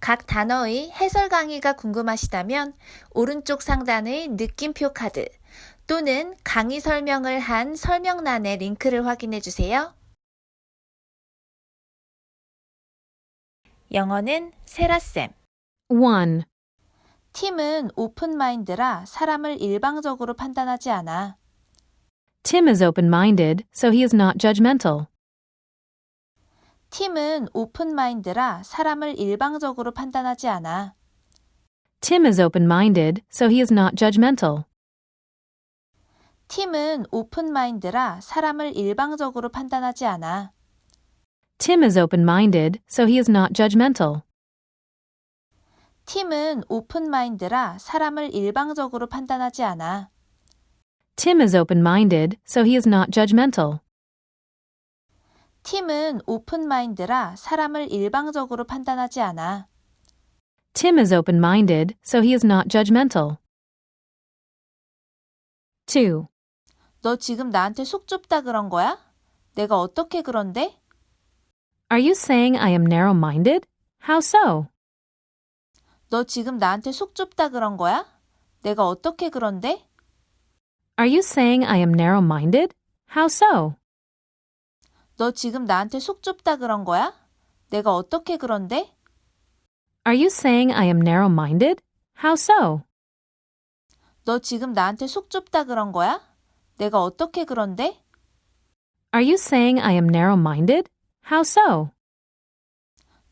각 단어의 해설 강의가 궁금하시다면 오른쪽 상단의 느낌표 카드 또는 강의 설명을 한 설명란의 링크를 확인해 주세요. 영어는 세라쌤. 1. 팀은 오픈 마인드라 사람을 일방적으로 판단하지 않아. Tim is open minded, so he is not judgmental. 팀은 오픈 마인드라 사람을 일방적으로 판단하지 않아. Tim is open minded, so he is not judgmental. 팀은 오픈 마인드라 사람을 일방적으로 판단하지 않아. Tim is open minded, so he is not judgmental. 팀은 오픈 마인드라 사람을 일방적으로 판단하지 않아. Tim is open minded, so he is not judgmental. 팀은 오픈 마인드라 사람을 일방적으로 판단하지 않아. Tim is open minded, so he is not judgmental. 2. 너 지금 나한테 속 좁다 그런 거야? 내가 어떻게 그런데? Are you saying I am narrow minded? How so? 너 지금 나한테 속 좁다 그런 거야? 내가 어떻게 그런데? Are you saying I am narrow minded? How so? 너 지금 나한테 속 좁다 그런 거야? 내가 어떻게 그런데? Are you saying I am narrow minded? How so? 너 지금 나한테 속 좁다 그런 거야? 내가 어떻게 그런데? Are you saying I am narrow minded? How so?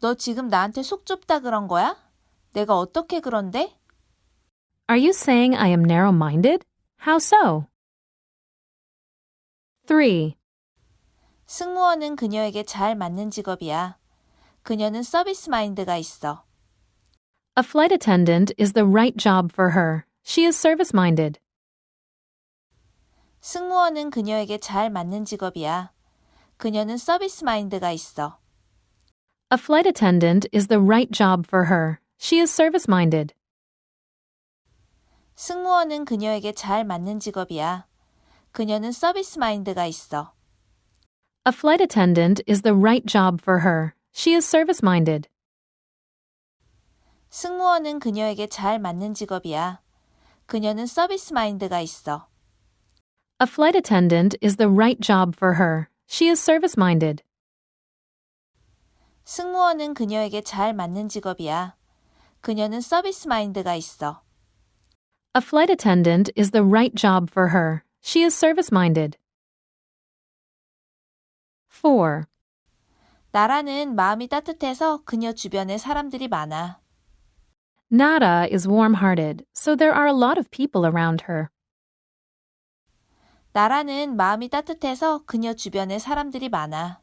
너 지금 나한테 속 좁다 그런 거야? 내가 어떻게 그런데? Are you saying I am narrow minded? How so? 3. 승무원은 그녀에게 잘 맞는 직업이야. 그녀는 서비스 마인드가 있어. A flight attendant is the right job for her. She is service minded. 승무원은 그녀에게 잘 맞는 직업이야. 그녀는 서비스 마인드가 있어. A flight attendant is the right job for her. She is service minded. 승무원은 그녀에게 잘 맞는 직업이야. 그녀는 서비스 마인드가 있어. A flight attendant is the right job for her. She is service minded. 승무원은 그녀에게 잘 맞는 직업이야. 그녀는 서비스 마인드가 있어. A flight attendant is the right job for her. She is service minded. 승무원은 그녀에게 잘 맞는 직업이야. 그녀는 서비스 마인드가 있어. A flight attendant is the right job for her. She is service minded. 4. 나라는 마음이 따뜻해서 그녀 주변에 사람들이 많아. Nada is warm hearted, so there are a lot of people around her. 나라는 마음이 따뜻해서 그녀 주변에 사람들이 많아.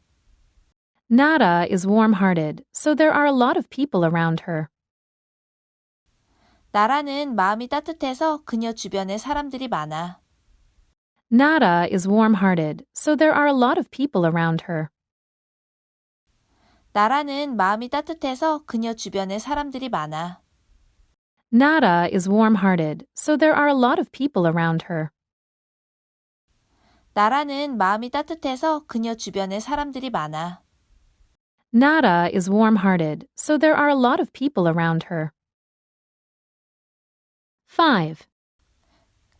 Nada is warm hearted, so there are a lot of people around her. 나라는 마음이 따뜻해서 그녀 주변에 사람들이 많아. Nada is warm hearted, so there are a lot of people around her. 나라는 마음이 따뜻해서 그녀 주변에 사람들이 많아. Nada is warm hearted, so there are a lot of people around her. 나라는 마음이 따뜻해서 그녀 주변에 사람들이 많아. Nada is warm hearted, so there are a lot of people around her. 5.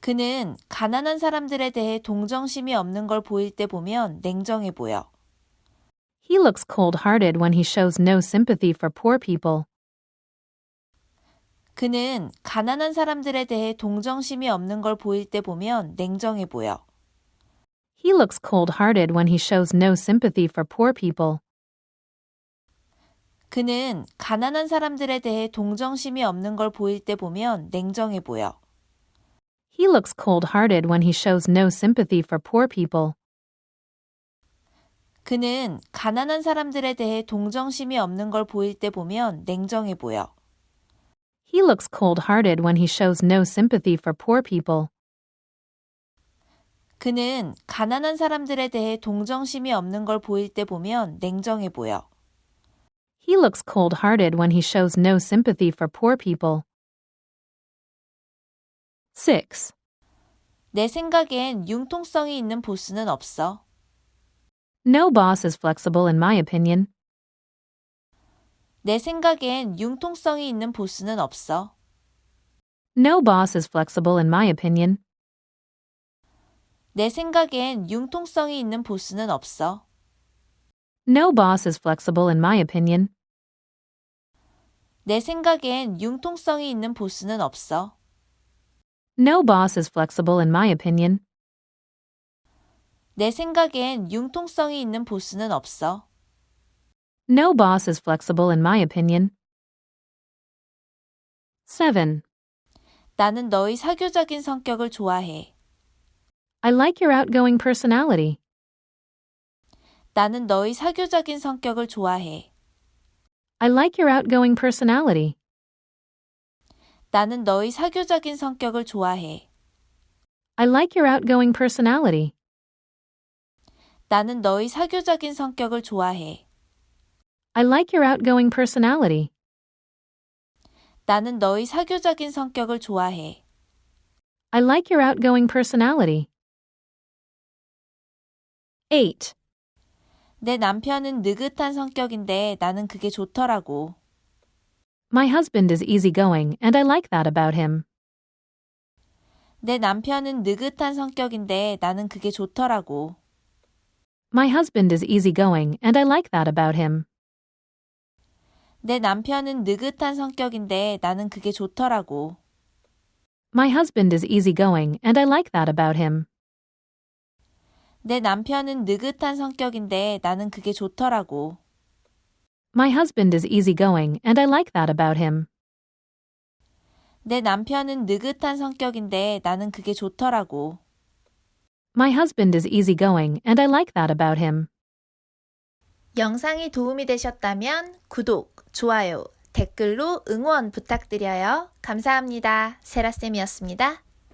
그는 가난한 사람들에 대해 동정심이 없는 걸 보일 때 보면 냉정해 보여. He looks cold hearted when he shows no sympathy for poor people. 그는 가난한 사람들에 대해 동정심이 없는 걸 보일 때 보면 냉정해 보여. He looks cold hearted when he shows no sympathy for poor people. 그는 가난한 사람들에 대해 동정심이 없는 걸 보일 때 보면 냉정해 보여. He looks cold hearted when he shows no sympathy for poor people. 그는 가난한 사람들에 대해 동정심이 없는 걸 보일 때 보면 냉정해 보여. He looks cold hearted when he shows no sympathy for poor people. 그는 가난한 사람들에 대해 동정심이 없는 걸 보일 때 보면 냉정해 보여. He looks cold hearted when he shows no sympathy for poor people. 6. 내 생각엔 융통성이 있는 보스는 없어. No boss is flexible, in my opinion. 내 생각엔 융통성이 있는 보스는 없어. No boss is flexible, in my opinion. 내 생각엔 융통성이 있는 보스는 없어. No boss is flexible, in my opinion. 내 생각엔 융통성이 있는 보스는 없어. No boss is flexible, in my opinion. 내 생각엔 융통성이 있는 보스는 없어. No boss is flexible, in my opinion. 7. 나는 너의 사교적인 성격을 좋아해. I like your outgoing personality. 나는 너의 사교적인 성격을 좋아해. I like your outgoing personality. 나는 너의 사교적인 성격을 좋아해. I like your outgoing personality. 나는 너의 사교적인 성격을 좋아해. I like your outgoing personality. 나는 너의 사교적인 성격을 좋아해. I like your outgoing personality. 8. 내 남편은 느긋한 성격인데 나는 그게 좋더라고. My husband is easygoing, and I like that about him. 내 남편은 느긋한 성격인데 나는 그게 좋더라고. My husband is easygoing, and I like that about him. 내 남편은 느긋한 성격인데 나는 그게 좋더라고. My husband is easygoing, and I like that about him. 내 남편은 느긋한 성격인데 나는 그게 좋더라고. My husband is easygoing, and I like that about him. 내 남편은 느긋한 성격인데 나는 그게 좋더라고. My husband is easygoing, and I like that about him. 영상이 도움이 되셨다면 구독, 좋아요, 댓글로 응원 부탁드려요. 감사합니다. 세라쌤이었습니다.